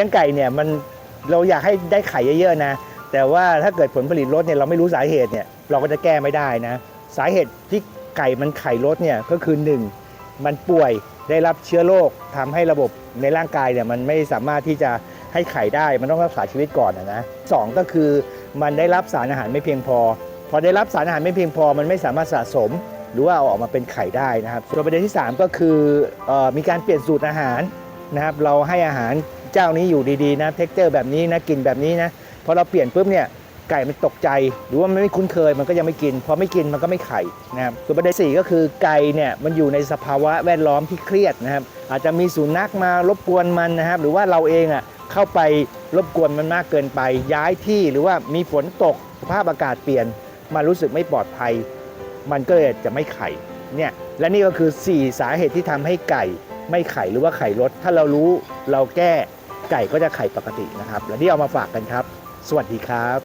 ลี้ยงไก่เนี่ยมันเราอยากให้ได้ไข่เยอะๆนะ แต่ว่าถ้าเกิดผลผลิตลดเนี่ยเราไม่รู้สาเหตุเนี่ยเราก็จะแก้ไม่ได้นะ สาเหตุที่ไก่มันไข่ลดเนี่ยก็คือ 1 มันป่วยได้รับเชื้อโรคทำให้ระบบในร่างกายเนี่ยมันไม่สามารถที่จะให้ไข่ได้มันต้องรักษาชีวิตก่อนนะสองก็คือมันได้รับสารอาหารไม่เพียงพอ พอได้รับสารอาหารไม่เพียงพอ มันไม่สามารถสะสม หรือว่าเอาออกมาเป็นไข่ได้นะครับส่วนประเด็นที่ 3 ก็คือออมีการเปลี่ยนสูตรอาหารนะครับเราให้อาหาร เจ้านี้อยู่ดีๆนะเท็กเจอร์แบบนี้นะกินแบบนี้นะพอเราเปลี่ยนปุ๊บเนี่ยไก่มันตกใจ หรือว่ามันไม่คุ้นเคยมันก็ยังไม่กิน พอไม่กินมันก็ไม่ไข่นะครับส่วนประเด็นสี่ก็คือไก่เนี่ยมันอยู่ในสภาวะแวดล้อมที่เครียดนะครับอาจจะมีสุนัขมารบกวนมันนะครับ หรือว่าเราเองอะเข้าไปรบกวนมันมากเกินไป ย้ายที่หรือว่ามีฝนตกสภาพอากาศเปลี่ยนมารู้สึกไม่ปลอดภัย มันก็เลยจะไม่ไข่เนี่ยและนี่ก็คือ 4 สาเหตุที่ทำให้ไก่ไม่ไข่หรือว่าไข่ลดถ้าเรารู้เราแก้ ไก่ก็จะไข่ปกตินะครับ และนี่เอามาฝากกันครับ สวัสดีครับ